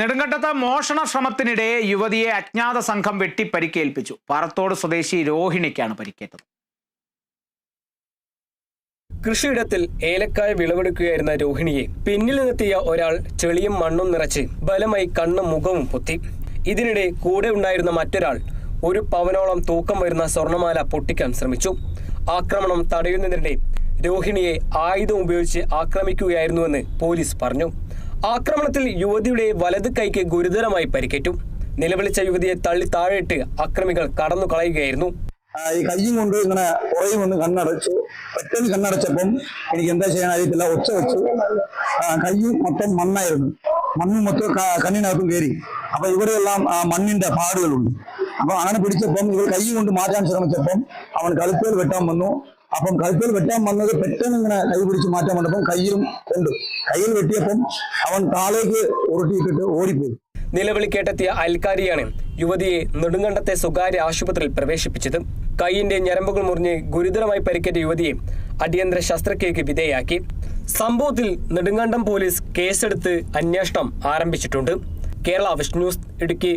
നെടുങ്കണ്ടത്ത് മോഷണ ശ്രമത്തിനിടെ യുവതിയെ അജ്ഞാത സംഘം വെട്ടി പരിക്കേൽപ്പിച്ചു പാറത്തോട് സ്വദേശി രോഹിണിക്കാണ് പരിക്കേറ്റത്. കൃഷിയിടത്തിൽ ഏലക്കായ വിളവെടുക്കുകയായിരുന്ന രോഹിണിയെ പിന്നിൽ നിന്നെത്തിയ ഒരാൾ ചെളിയും മണ്ണും നിറച്ച് ബലമായി കണ്ണും മുഖവും പൊത്തി. ഇതിനിടെ കൂടെ ഉണ്ടായിരുന്ന മറ്റൊരാൾ ഒരു പവനോളം തൂക്കം വരുന്ന സ്വർണമാല പൊട്ടിക്കാൻ ശ്രമിച്ചു. ആക്രമണം തടയുന്നതിനിടെ രോഹിണിയെ ആയുധം ഉപയോഗിച്ച് ആക്രമിക്കുകയായിരുന്നുവെന്ന് പോലീസ് പറഞ്ഞു. ആക്രമണത്തിൽ യുവതിയുടെ വലത് കൈക്ക് ഗുരുതരമായി പരിക്കേറ്റു. നിലവിളിച്ച യുവതിയെ തള്ളി താഴെയിട്ട് അക്രമികൾ കടന്നു കളയുകയായിരുന്നു. ഈ കയ്യും കൊണ്ട് ഇങ്ങനെ കുറയും ഒന്ന് കണ്ണടച്ചു. പെട്ടെന്ന് കണ്ണടച്ചപ്പം എനിക്ക് എന്താ ചെയ്യാൻ അറിയത്തില്ല. ഒച്ച വെച്ചു. കയ്യും മൊത്തം മണ്ണായിരുന്നു. മണ്ണ് മൊത്തം കണ്ണിനകത്തും കയറി. അപ്പൊ ഇവിടെയെല്ലാം മണ്ണിന്റെ പാടുകളുണ്ട്. അപ്പൊ അങ്ങനെ പിടിച്ചപ്പം ഇവർ കൈ കൊണ്ട് മാറ്റാൻ ശ്രമിച്ചപ്പം അവൻ കഴുത്തേൽ വെട്ടാൻ വന്നു. അപ്പം കഴുത്തേൽ വെട്ടാൻ വന്നത് പെട്ടെന്ന് ഇങ്ങനെ കൈ പിടിച്ച് മാറ്റാൻ വന്നപ്പം കയ്യിലും കൊണ്ട്. കയ്യിൽ വെട്ടിയപ്പം അവൻ താഴേക്ക് ഉരുട്ടിയിട്ടിട്ട് ഓടിപ്പോയി. നിലവിളി കേട്ടെത്തിയ അയൽക്കാരിയാണ് യുവതിയെ നെടുങ്കണ്ടത്തെ സ്വകാര്യ ആശുപത്രിയിൽ പ്രവേശിപ്പിച്ചത്. കൈയിന്റെ ഞരമ്പുകൾ മുറിഞ്ഞ് ഗുരുതരമായി പരിക്കേറ്റ യുവതിയെ അടിയന്തര ശസ്ത്രക്രിയക്ക് വിധേയാക്കി സംഭവത്തിൽ നെടുങ്കണ്ടം പോലീസ് കേസെടുത്ത് അന്വേഷണം ആരംഭിച്ചിട്ടുണ്ട്. കേരള വിഷ്ണു ന്യൂസ് ഇടുക്കി.